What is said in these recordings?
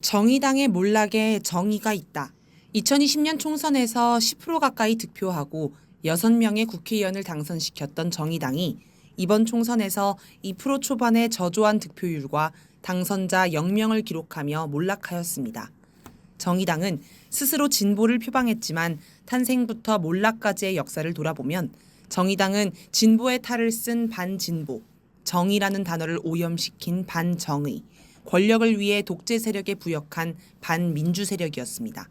정의당의 몰락에 정의가 있다. 2020년 총선에서 10% 가까이 득표하고 6명의 국회의원을 당선시켰던 정의당이 이번 총선에서 2% 초반의 저조한 득표율과 당선자 0명을 기록하며 몰락하였습니다. 정의당은 스스로 진보를 표방했지만 탄생부터 몰락까지의 역사를 돌아보면 정의당은 진보의 탈을 쓴 반진보, 정의라는 단어를 오염시킨 반정의, 권력을 위해 독재 세력에 부역한 반민주 세력이었습니다.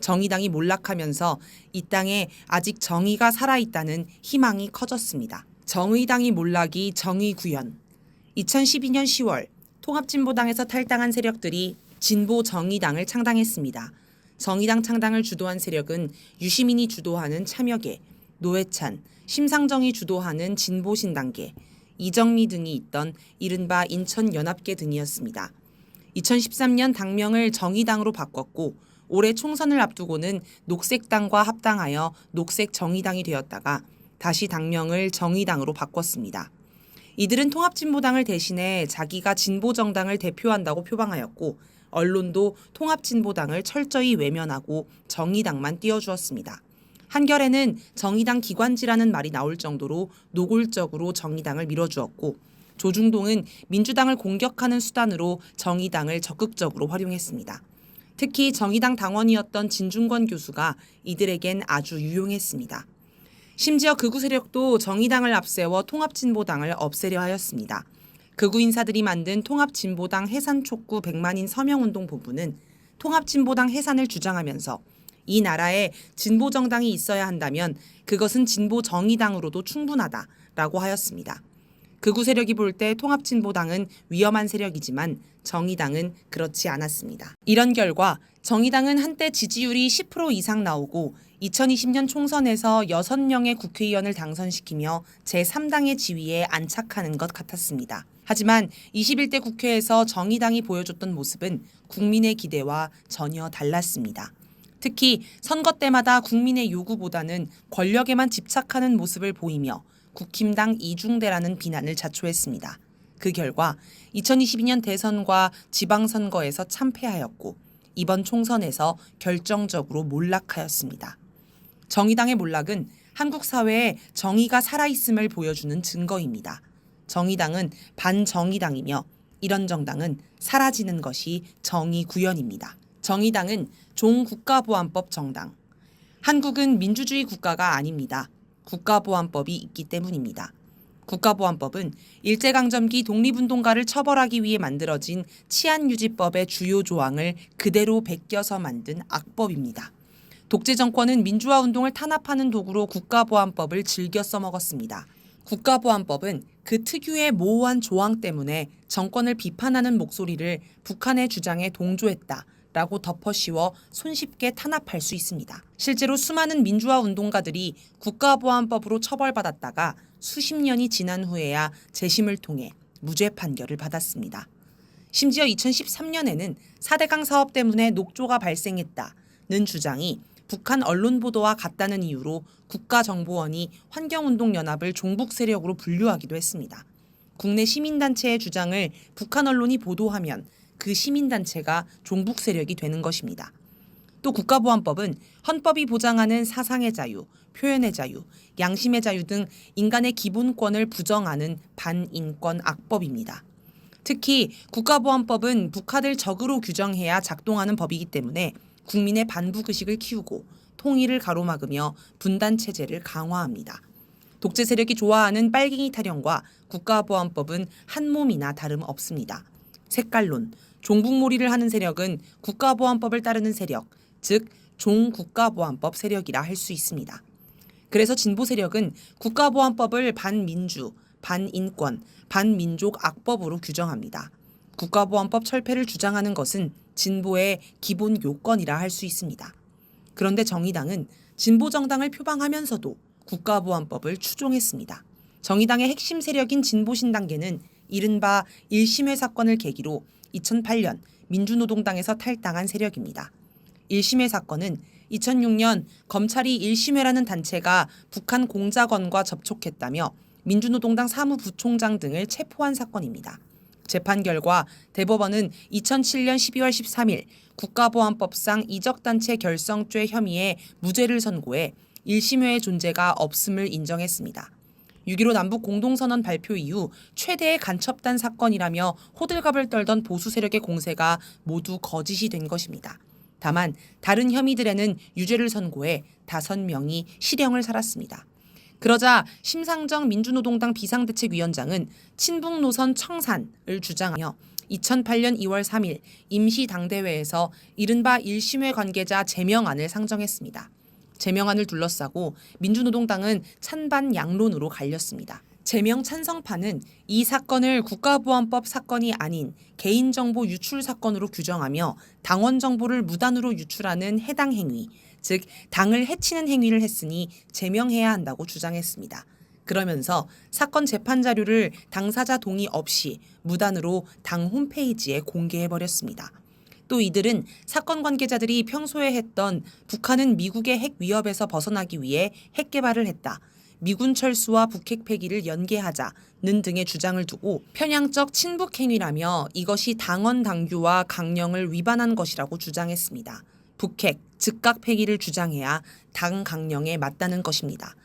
정의당이 몰락하면서 이 땅에 아직 정의가 살아있다는 희망이 커졌습니다. 정의당이 몰락이 정의 구현. 2012년 10월 통합진보당에서 탈당한 세력들이 진보 정의당을 창당했습니다. 정의당 창당을 주도한 세력은 유시민이 주도하는 참여계, 노회찬, 심상정이 주도하는 진보신당계, 이정미 등이 있던 이른바 인천연합계 등이었습니다. 2013년 당명을 정의당으로 바꿨고 올해 총선을 앞두고는 녹색당과 합당하여 녹색정의당이 되었다가 다시 당명을 정의당으로 바꿨습니다. 이들은 통합진보당을 대신해 자기가 진보정당을 대표한다고 표방하였고 언론도 통합진보당을 철저히 외면하고 정의당만 띄워주었습니다. 한결에는 정의당 기관지라는 말이 나올 정도로 노골적으로 정의당을 밀어주었고 조중동은 민주당을 공격하는 수단으로 정의당을 적극적으로 활용했습니다. 특히 정의당 당원이었던 진중권 교수가 이들에겐 아주 유용했습니다. 심지어 극우 세력도 정의당을 앞세워 통합진보당을 없애려 하였습니다. 극우 인사들이 만든 통합진보당 해산 촉구 백만인 서명운동 본부는 통합진보당 해산을 주장하면서 이 나라에 진보 정당이 있어야 한다면 그것은 진보 정의당으로도 충분하다라고 하였습니다. 극우 세력이 볼 때 통합진보당은 위험한 세력이지만 정의당은 그렇지 않았습니다. 이런 결과 정의당은 한때 지지율이 10% 이상 나오고 2020년 총선에서 6명의 국회의원을 당선시키며 제3당의 지위에 안착하는 것 같았습니다. 하지만 21대 국회에서 정의당이 보여줬던 모습은 국민의 기대와 전혀 달랐습니다. 특히 선거 때마다 국민의 요구보다는 권력에만 집착하는 모습을 보이며 국힘당 이중대라는 비난을 자초했습니다. 그 결과 2022년 대선과 지방선거에서 참패하였고 이번 총선에서 결정적으로 몰락하였습니다. 정의당의 몰락은 한국 사회에 정의가 살아있음을 보여주는 증거입니다. 정의당은 반정의당이며 이런 정당은 사라지는 것이 정의 구현입니다. 정의당은 종국가보안법 정당. 한국은 민주주의 국가가 아닙니다. 국가보안법이 있기 때문입니다. 국가보안법은 일제강점기 독립운동가를 처벌하기 위해 만들어진 치안유지법의 주요 조항을 그대로 베껴서 만든 악법입니다. 독재 정권은 민주화 운동을 탄압하는 도구로 국가보안법을 즐겨 써먹었습니다. 국가보안법은 그 특유의 모호한 조항 때문에 정권을 비판하는 목소리를 북한의 주장에 동조했다. 라고 덮어씌워 손쉽게 탄압할 수 있습니다. 실제로 수많은 민주화 운동가들이 국가보안법으로 처벌받았다가 수십 년이 지난 후에야 재심을 통해 무죄 판결을 받았습니다. 심지어 2013년에는 4대강 사업 때문에 녹조가 발생했다는 주장이 북한 언론 보도와 같다는 이유로 국가정보원이 환경운동연합을 종북 세력으로 분류하기도 했습니다. 국내 시민단체의 주장을 북한 언론이 보도하면 그 시민단체가 종북 세력이 되는 것입니다. 또 국가보안법은 헌법이 보장하는 사상의 자유, 표현의 자유, 양심의 자유 등 인간의 기본권을 부정하는 반인권 악법입니다. 특히 국가보안법은 북한을 적으로 규정해야 작동하는 법이기 때문에 국민의 반북 의식을 키우고 통일을 가로막으며 분단 체제를 강화합니다. 독재 세력이 좋아하는 빨갱이 타령과 국가보안법은 한 몸이나 다름 없습니다. 색깔론, 종북몰이를 하는 세력은 국가보안법을 따르는 세력, 즉 종국가보안법 세력이라 할 수 있습니다. 그래서 진보 세력은 국가보안법을 반민주, 반인권, 반민족 악법으로 규정합니다. 국가보안법 철폐를 주장하는 것은 진보의 기본 요건이라 할 수 있습니다. 그런데 정의당은 진보 정당을 표방하면서도 국가보안법을 추종했습니다. 정의당의 핵심 세력인 진보신당계는 이른바 1심회 사건을 계기로 2008년 민주노동당에서 탈당한 세력입니다. 1심회 사건은 2006년 검찰이 1심회라는 단체가 북한 공작원과 접촉했다며 민주노동당 사무부총장 등을 체포한 사건입니다. 재판 결과 대법원은 2007년 12월 13일 국가보안법상 이적단체 결성죄 혐의에 무죄를 선고해 1심회의 존재가 없음을 인정했습니다. 6.15 남북 공동선언 발표 이후 최대의 간첩단 사건이라며 호들갑을 떨던 보수 세력의 공세가 모두 거짓이 된 것입니다. 다만 다른 혐의들에는 유죄를 선고해 다섯 명이 실형을 살았습니다. 그러자 심상정 민주노동당 비상대책위원장은 친북 노선 청산을 주장하며 2008년 2월 3일 임시 당대회에서 이른바 1심회 관계자 제명안을 상정했습니다. 제명안을 둘러싸고 민주노동당은 찬반 양론으로 갈렸습니다. 제명 찬성파는 이 사건을 국가보안법 사건이 아닌 개인정보 유출 사건으로 규정하며 당원 정보를 무단으로 유출하는 해당 행위, 즉 당을 해치는 행위를 했으니 제명해야 한다고 주장했습니다. 그러면서 사건 재판 자료를 당사자 동의 없이 무단으로 당 홈페이지에 공개해 버렸습니다. 또 이들은 사건 관계자들이 평소에 했던 북한은 미국의 핵 위협에서 벗어나기 위해 핵 개발을 했다. 미군 철수와 북핵 폐기를 연계하자는 등의 주장을 두고 편향적 친북 행위라며 이것이 당원 당규와 강령을 위반한 것이라고 주장했습니다. 북핵 즉각 폐기를 주장해야 당 강령에 맞다는 것입니다.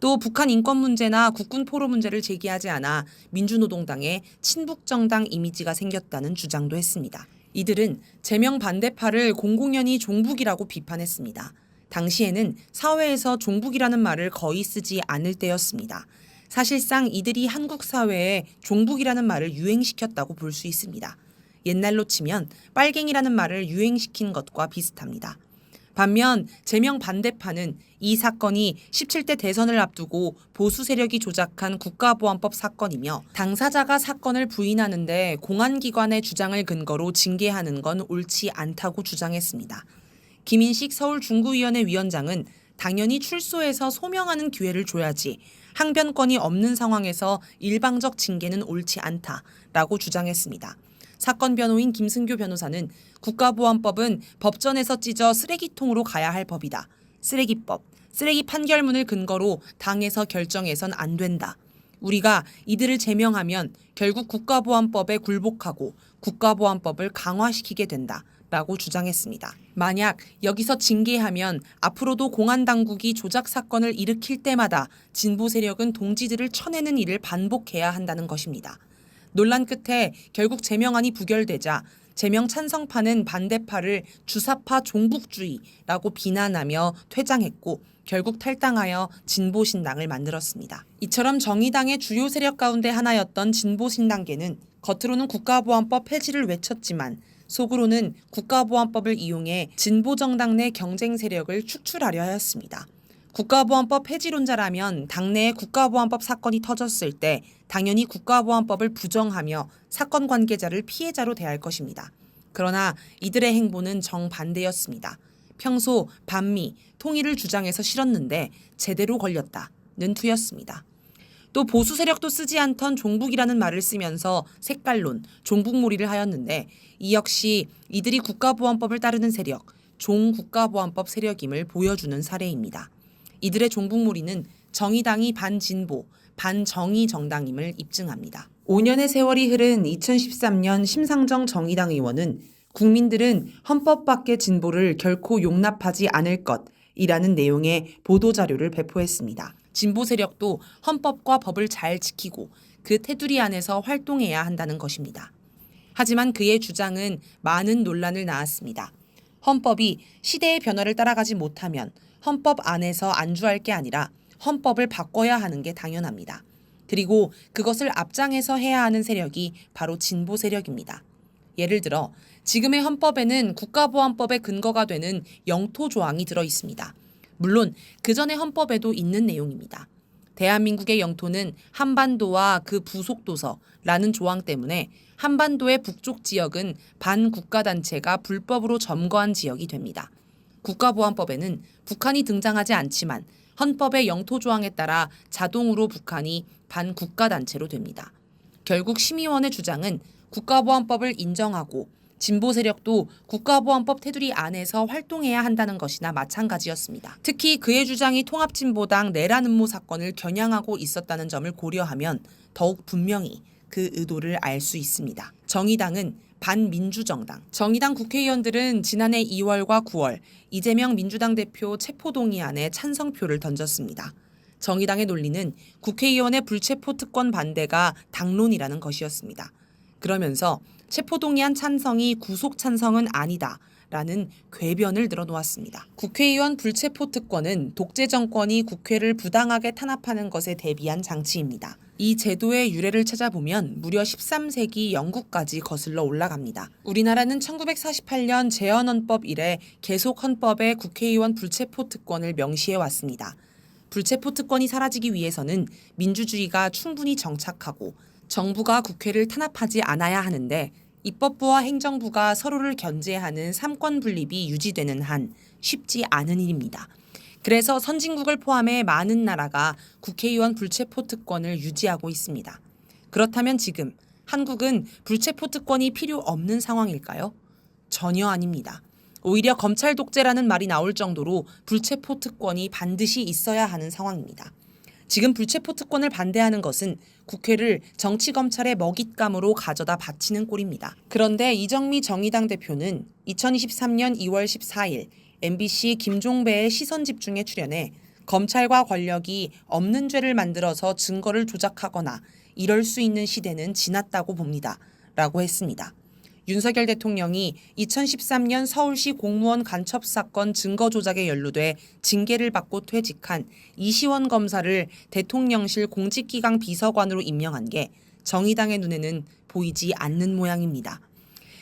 또 북한 인권 문제나 국군 포로 문제를 제기하지 않아 민주노동당의 친북 정당 이미지가 생겼다는 주장도 했습니다. 이들은 제명 반대파를 공공연히 종북이라고 비판했습니다. 당시에는 사회에서 종북이라는 말을 거의 쓰지 않을 때였습니다. 사실상 이들이 한국 사회에 종북이라는 말을 유행시켰다고 볼 수 있습니다. 옛날로 치면 빨갱이라는 말을 유행시킨 것과 비슷합니다. 반면 제명 반대파는 이 사건이 17대 대선을 앞두고 보수 세력이 조작한 국가보안법 사건이며 당사자가 사건을 부인하는데 공안기관의 주장을 근거로 징계하는 건 옳지 않다고 주장했습니다. 김인식 서울중구위원회 위원장은 당연히 출소해서 소명하는 기회를 줘야지 항변권이 없는 상황에서 일방적 징계는 옳지 않다라고 주장했습니다. 사건 변호인 김승교 변호사는 국가보안법은 법전에서 찢어 쓰레기통으로 가야 할 법이다. 쓰레기법, 쓰레기 판결문을 근거로 당에서 결정해선 안 된다. 우리가 이들을 제명하면 결국 국가보안법에 굴복하고 국가보안법을 강화시키게 된다. 라고 주장했습니다. 만약 여기서 징계하면 앞으로도 공안 당국이 조작 사건을 일으킬 때마다 진보 세력은 동지들을 쳐내는 일을 반복해야 한다는 것입니다. 논란 끝에 결국 제명안이 부결되자 제명 찬성파는 반대파를 주사파 종북주의라고 비난하며 퇴장했고 결국 탈당하여 진보신당을 만들었습니다. 이처럼 정의당의 주요 세력 가운데 하나였던 진보신당계는 겉으로는 국가보안법 폐지를 외쳤지만 속으로는 국가보안법을 이용해 진보정당 내 경쟁 세력을 축출하려 하였습니다. 국가보안법 폐지론자라면 당내에 국가보안법 사건이 터졌을 때 당연히 국가보안법을 부정하며 사건 관계자를 피해자로 대할 것입니다. 그러나 이들의 행보는 정반대였습니다. 평소 반미, 통일을 주장해서 싫었는데 제대로 걸렸다는 투였습니다. 또 보수 세력도 쓰지 않던 종북이라는 말을 쓰면서 색깔론, 종북몰이를 하였는데 이 역시 이들이 국가보안법을 따르는 세력, 종국가보안법 세력임을 보여주는 사례입니다. 이들의 종북몰이는 정의당이 반진보, 반정의 정당임을 입증합니다. 5년의 세월이 흐른 2013년 심상정 정의당 의원은 국민들은 헌법 밖의 진보를 결코 용납하지 않을 것이라는 내용의 보도자료를 배포했습니다. 진보 세력도 헌법과 법을 잘 지키고 그 테두리 안에서 활동해야 한다는 것입니다. 하지만 그의 주장은 많은 논란을 낳았습니다. 헌법이 시대의 변화를 따라가지 못하면 헌법 안에서 안주할 게 아니라 헌법을 바꿔야 하는 게 당연합니다. 그리고 그것을 앞장에서 해야 하는 세력이 바로 진보 세력입니다. 예를 들어 지금의 헌법에는 국가보안법의 근거가 되는 영토 조항이 들어 있습니다. 물론 그 전의 헌법에도 있는 내용입니다. 대한민국의 영토는 한반도와 그 부속 도서라는 조항 때문에 한반도의 북쪽 지역은 반국가 단체가 불법으로 점거한 지역이 됩니다. 국가보안법에는 북한이 등장하지 않지만 헌법의 영토 조항에 따라 자동으로 북한이 반국가 단체로 됩니다. 결국 심의원의 주장은 국가보안법을 인정하고 진보 세력도 국가보안법 테두리 안에서 활동해야 한다는 것이나 마찬가지였습니다. 특히 그의 주장이 통합진보당 내란 음모 사건을 겨냥하고 있었다는 점을 고려하면 더욱 분명히 그 의도를 알 수 있습니다. 정의당은 반민주정당. 정의당 국회의원들은 지난해 2월과 9월 이재명 민주당 대표 체포동의안에 찬성표를 던졌습니다. 정의당의 논리는 국회의원의 불체포 특권 반대가 당론이라는 것이었습니다. 그러면서 체포동의안 찬성이 구속 찬성은 아니다. 라는 궤변을 늘어놓았습니다. 국회의원 불체포 특권은 독재 정권이 국회를 부당하게 탄압하는 것에 대비한 장치입니다. 이 제도의 유래를 찾아보면 무려 13세기 영국까지 거슬러 올라갑니다. 우리나라는 1948년 재헌헌법 이래 계속 헌법에 국회의원 불체포 특권을 명시해 왔습니다. 불체포 특권이 사라지기 위해서는 민주주의가 충분히 정착하고 정부가 국회를 탄압하지 않아야 하는데 입법부와 행정부가 서로를 견제하는 삼권 분립이 유지되는 한 쉽지 않은 일입니다. 그래서 선진국을 포함해 많은 나라가 국회의원 불체포 특권을 유지하고 있습니다. 그렇다면 지금 한국은 불체포 특권이 필요 없는 상황일까요? 전혀 아닙니다. 오히려 검찰 독재라는 말이 나올 정도로 불체포 특권이 반드시 있어야 하는 상황입니다. 지금 불체포 특권을 반대하는 것은 국회를 정치 검찰의 먹잇감으로 가져다 바치는 꼴입니다. 그런데 이정미 정의당 대표는 2023년 2월 14일 MBC 김종배의 시선 집중에 출연해 검찰과 권력이 없는 죄를 만들어서 증거를 조작하거나 이럴 수 있는 시대는 지났다고 봅니다. 라고 했습니다. 윤석열 대통령이 2013년 서울시 공무원 간첩 사건 증거 조작에 연루돼 징계를 받고 퇴직한 이시원 검사를 대통령실 공직기강 비서관으로 임명한 게 정의당의 눈에는 보이지 않는 모양입니다.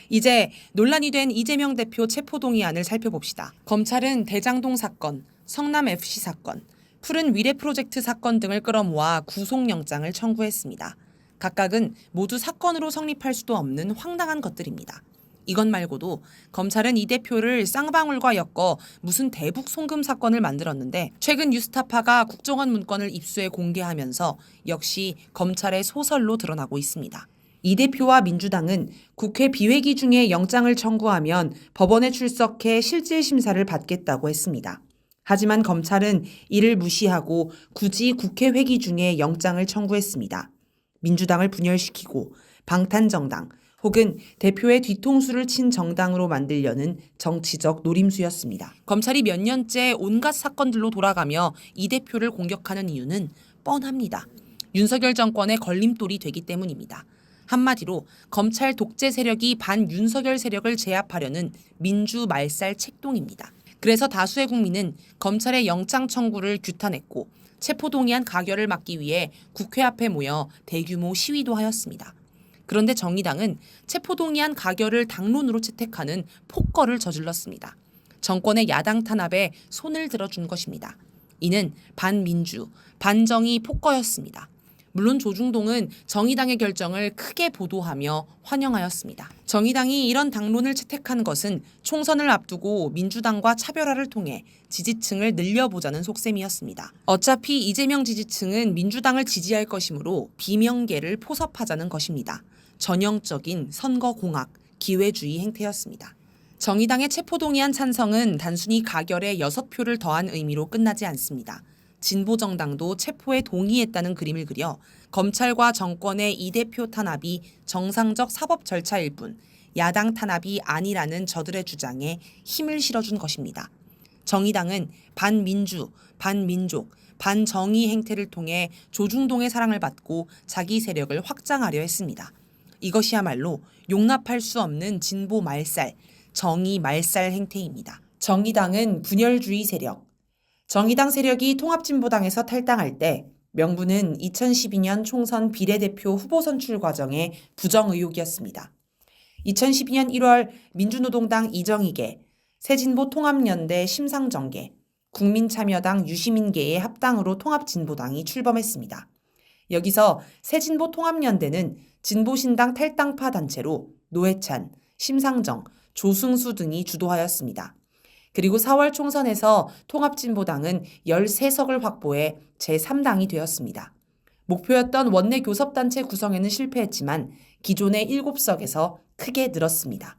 이제 논란이 된 이재명 대표 체포동의안을 살펴봅시다. 검찰은 대장동 사건, 성남 FC 사건, 푸른 위례 프로젝트 사건 등을 끌어모아 구속영장을 청구했습니다. 각각은 모두 사건으로 성립할 수도 없는 황당한 것들입니다. 이것 말고도 검찰은 이 대표를 쌍방울과 엮어 무슨 대북 송금 사건을 만들었는데 최근 뉴스타파가 국정원 문건을 입수해 공개하면서 역시 검찰의 소설로 드러나고 있습니다. 이 대표와 민주당은 국회 비회기 중에 영장을 청구하면 법원에 출석해 실질 심사를 받겠다고 했습니다. 하지만 검찰은 이를 무시하고 굳이 국회 회기 중에 영장을 청구했습니다. 민주당을 분열시키고 방탄정당 혹은 대표의 뒤통수를 친 정당으로 만들려는 정치적 노림수였습니다. 검찰이 몇 년째 온갖 사건들로 돌아가며 이 대표를 공격하는 이유는 뻔합니다. 윤석열 정권의 걸림돌이 되기 때문입니다. 한마디로 검찰 독재 세력이 반 윤석열 세력을 제압하려는 민주 말살 책동입니다. 그래서 다수의 국민은 검찰의 영장 청구를 규탄했고 체포동의안 가결을 막기 위해 국회 앞에 모여 대규모 시위도 하였습니다. 그런데 정의당은 체포동의안 가결을 당론으로 채택하는 폭거를 저질렀습니다. 정권의 야당 탄압에 손을 들어준 것입니다. 이는 반민주, 반정의 폭거였습니다. 물론 조중동은 정의당의 결정을 크게 보도하며 환영하였습니다. 정의당이 이런 당론을 채택한 것은 총선을 앞두고 민주당과 차별화를 통해 지지층을 늘려보자는 속셈이었습니다. 어차피 이재명 지지층은 민주당을 지지할 것이므로 비명계를 포섭하자는 것입니다. 전형적인 선거 공학, 기회주의 행태였습니다. 정의당의 체포동의안 찬성은 단순히 가결에 6표를 더한 의미로 끝나지 않습니다. 진보정당도 체포에 동의했다는 그림을 그려 검찰과 정권의 이 대표 탄압이 정상적 사법 절차일 뿐 야당 탄압이 아니라는 저들의 주장에 힘을 실어준 것입니다. 정의당은 반민주, 반민족, 반정의 행태를 통해 조중동의 사랑을 받고 자기 세력을 확장하려 했습니다. 이것이야말로 용납할 수 없는 진보 말살, 정의 말살 행태입니다. 정의당은 분열주의 세력, 정의당 세력이 통합진보당에서 탈당할 때 명분은 2012년 총선 비례대표 후보 선출 과정의 부정 의혹이었습니다. 2012년 1월 민주노동당 이정희계, 새진보 통합연대 심상정계, 국민참여당 유시민계의 합당으로 통합진보당이 출범했습니다. 여기서 새진보 통합연대는 진보신당 탈당파 단체로 노회찬, 심상정, 조승수 등이 주도하였습니다. 그리고 4월 총선에서 통합진보당은 13석을 확보해 제3당이 되었습니다. 목표였던 원내 교섭단체 구성에는 실패했지만 기존의 7석에서 크게 늘었습니다.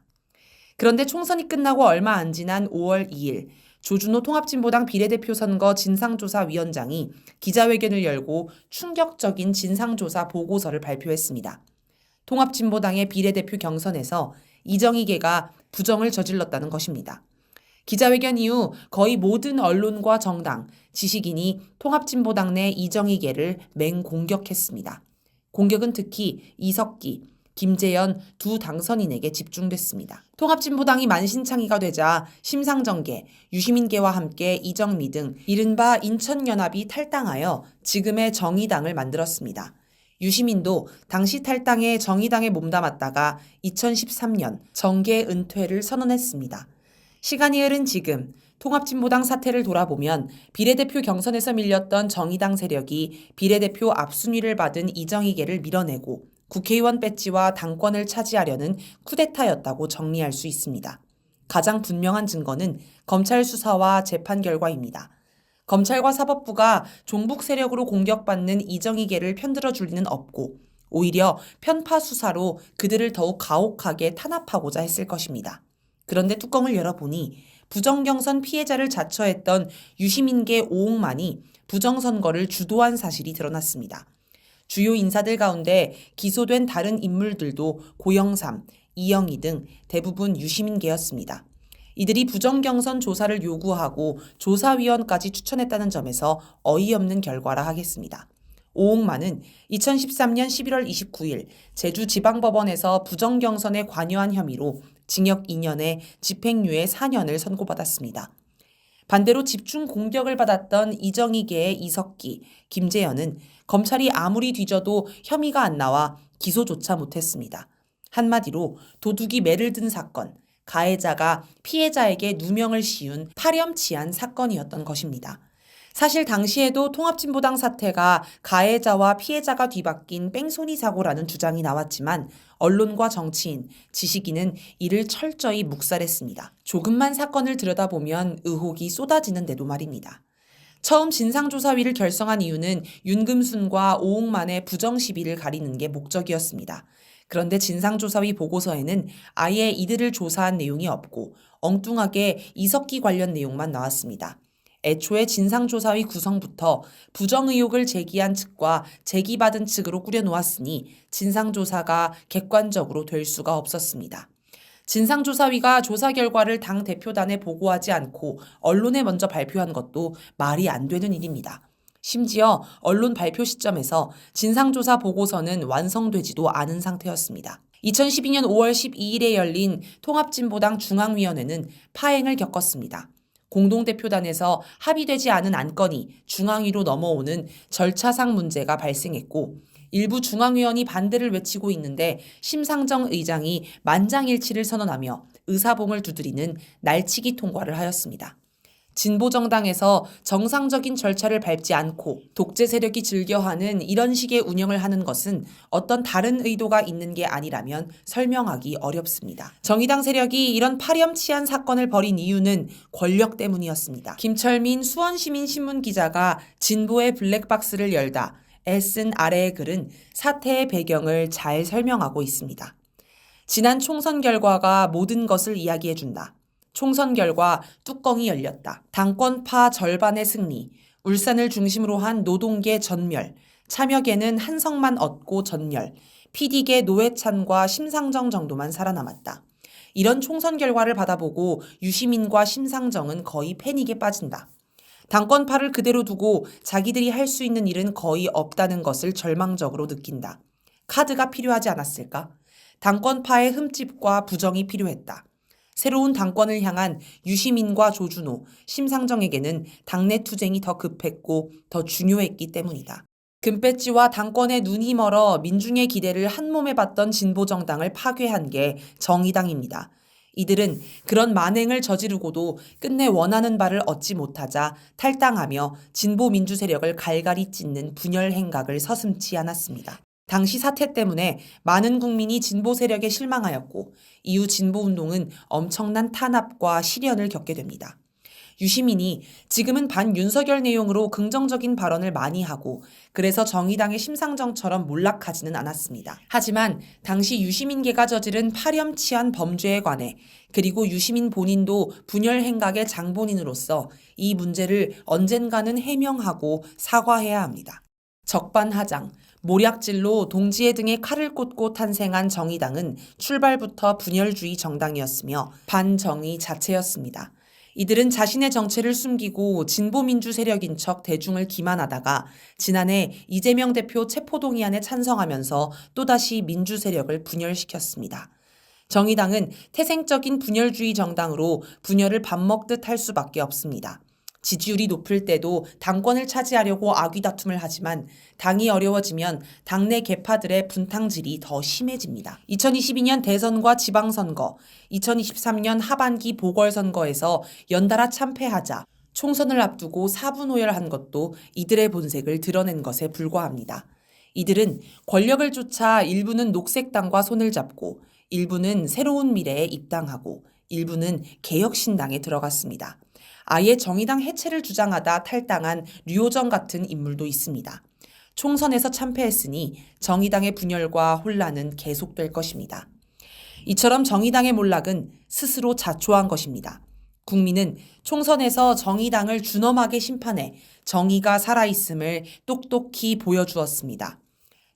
그런데 총선이 끝나고 얼마 안 지난 5월 2일 조준호 통합진보당 비례대표 선거 진상조사위원장이 기자회견을 열고 충격적인 진상조사 보고서를 발표했습니다. 통합진보당의 비례대표 경선에서 이정희계가 부정을 저질렀다는 것입니다. 기자회견 이후 거의 모든 언론과 정당, 지식인이 통합진보당 내 이정희계를 맹공격했습니다. 공격은 특히 이석기, 김재현 두 당선인에게 집중됐습니다. 통합진보당이 만신창이가 되자 심상정계, 유시민계와 함께 이정미 등 이른바 인천연합이 탈당하여 지금의 정의당을 만들었습니다. 유시민도 당시 탈당에 정의당에 몸담았다가 2013년 정계 은퇴를 선언했습니다. 시간이 흐른 지금 통합진보당 사태를 돌아보면 비례대표 경선에서 밀렸던 정의당 세력이 비례대표 앞순위를 받은 이정희계를 밀어내고 국회의원 배지와 당권을 차지하려는 쿠데타였다고 정리할 수 있습니다. 가장 분명한 증거는 검찰 수사와 재판 결과입니다. 검찰과 사법부가 종북 세력으로 공격받는 이정희계를 편들어 줄 리는 없고 오히려 편파 수사로 그들을 더욱 가혹하게 탄압하고자 했을 것입니다. 그런데 뚜껑을 열어보니 부정경선 피해자를 자처했던 유시민계 오옥만이 부정선거를 주도한 사실이 드러났습니다. 주요 인사들 가운데 기소된 다른 인물들도 고영삼, 이영희 등 대부분 유시민계였습니다. 이들이 부정경선 조사를 요구하고 조사위원까지 추천했다는 점에서 어이없는 결과라 하겠습니다. 오옥만은 2013년 11월 29일 제주지방법원에서 부정경선에 관여한 혐의로 징역 2년에 집행유예 4년을 선고받았습니다. 반대로 집중 공격을 받았던 이정희계의 이석기, 김재현은 검찰이 아무리 뒤져도 혐의가 안 나와 기소조차 못했습니다. 한마디로 도둑이 매를 든 사건, 가해자가 피해자에게 누명을 씌운 파렴치한 사건이었던 것입니다. 사실 당시에도 통합진보당 사태가 가해자와 피해자가 뒤바뀐 뺑소니 사고라는 주장이 나왔지만 언론과 정치인, 지식인은 이를 철저히 묵살했습니다. 조금만 사건을 들여다보면 의혹이 쏟아지는데도 말입니다. 처음 진상조사위를 결성한 이유는 윤금순과 오옥만의 부정 시비를 가리는 게 목적이었습니다. 그런데 진상조사위 보고서에는 아예 이들을 조사한 내용이 없고 엉뚱하게 이석기 관련 내용만 나왔습니다. 애초에 진상조사위 구성부터 부정 의혹을 제기한 측과 제기받은 측으로 꾸려놓았으니 진상조사가 객관적으로 될 수가 없었습니다. 진상조사위가 조사 결과를 당 대표단에 보고하지 않고 언론에 먼저 발표한 것도 말이 안 되는 일입니다. 심지어 언론 발표 시점에서 진상조사 보고서는 완성되지도 않은 상태였습니다. 2012년 5월 12일에 열린 통합진보당 중앙위원회는 파행을 겪었습니다. 공동대표단에서 합의되지 않은 안건이 중앙위로 넘어오는 절차상 문제가 발생했고 일부 중앙위원이 반대를 외치고 있는데 심상정 의장이 만장일치를 선언하며 의사봉을 두드리는 날치기 통과를 하였습니다. 진보정당에서 정상적인 절차를 밟지 않고 독재 세력이 즐겨하는 이런 식의 운영을 하는 것은 어떤 다른 의도가 있는 게 아니라면 설명하기 어렵습니다. 정의당 세력이 이런 파렴치한 사건을 벌인 이유는 권력 때문이었습니다. 김철민 수원시민신문 기자가 진보의 블랙박스를 열다 애쓴 아래의 글은 사태의 배경을 잘 설명하고 있습니다. 지난 총선 결과가 모든 것을 이야기해준다. 총선 결과 뚜껑이 열렸다. 당권파 절반의 승리, 울산을 중심으로 한 노동계 전멸, 참여계는 한성만 얻고 전멸, PD계 노회찬과 심상정 정도만 살아남았다. 이런 총선 결과를 받아보고 유시민과 심상정은 거의 패닉에 빠진다. 당권파를 그대로 두고 자기들이 할 수 있는 일은 거의 없다는 것을 절망적으로 느낀다. 카드가 필요하지 않았을까? 당권파의 흠집과 부정이 필요했다. 새로운 당권을 향한 유시민과 조준호, 심상정에게는 당내 투쟁이 더 급했고 더 중요했기 때문이다. 금배지와 당권에 눈이 멀어 민중의 기대를 한 몸에 받던 진보 정당을 파괴한 게 정의당입니다. 이들은 그런 만행을 저지르고도 끝내 원하는 바를 얻지 못하자 탈당하며 진보 민주 세력을 갈갈이 찢는 분열 행각을 서슴지 않았습니다. 당시 사태 때문에 많은 국민이 진보 세력에 실망하였고 이후 진보 운동은 엄청난 탄압과 시련을 겪게 됩니다. 유시민이 지금은 반 윤석열 내용으로 긍정적인 발언을 많이 하고 그래서 정의당의 심상정처럼 몰락하지는 않았습니다. 하지만 당시 유시민계가 저지른 파렴치한 범죄에 관해 그리고 유시민 본인도 분열 행각의 장본인으로서 이 문제를 언젠가는 해명하고 사과해야 합니다. 적반하장, 모략질로 동지애 등에 칼을 꽂고 탄생한 정의당은 출발부터 분열주의 정당이었으며 반정의 자체였습니다. 이들은 자신의 정체를 숨기고 진보민주 세력인 척 대중을 기만하다가 지난해 이재명 대표 체포동의안에 찬성하면서 또다시 민주 세력을 분열시켰습니다. 정의당은 태생적인 분열주의 정당으로 분열을 밥 먹듯 할 수밖에 없습니다. 지지율이 높을 때도 당권을 차지하려고 악의다툼을 하지만 당이 어려워지면 당내 개파들의 분탕질이 더 심해집니다. 2022년 대선과 지방선거, 2023년 하반기 보궐선거에서 연달아 참패하자 총선을 앞두고 사분오열한 것도 이들의 본색을 드러낸 것에 불과합니다. 이들은 권력을 쫓아 일부는 녹색당과 손을 잡고 일부는 새로운 미래에 입당하고 일부는 개혁신당에 들어갔습니다. 아예 정의당 해체를 주장하다 탈당한 류호정 같은 인물도 있습니다. 총선에서 참패했으니 정의당의 분열과 혼란은 계속될 것입니다. 이처럼 정의당의 몰락은 스스로 자초한 것입니다. 국민은 총선에서 정의당을 준엄하게 심판해 정의가 살아있음을 똑똑히 보여주었습니다.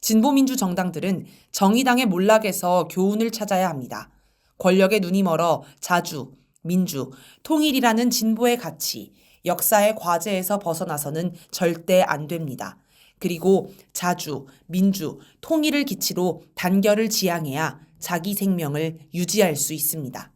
진보민주 정당들은 정의당의 몰락에서 교훈을 찾아야 합니다. 권력에 눈이 멀어 자주, 민주, 통일이라는 진보의 가치, 역사의 과제에서 벗어나서는 절대 안 됩니다. 그리고 자주, 민주, 통일을 기치로 단결을 지향해야 자기 생명을 유지할 수 있습니다.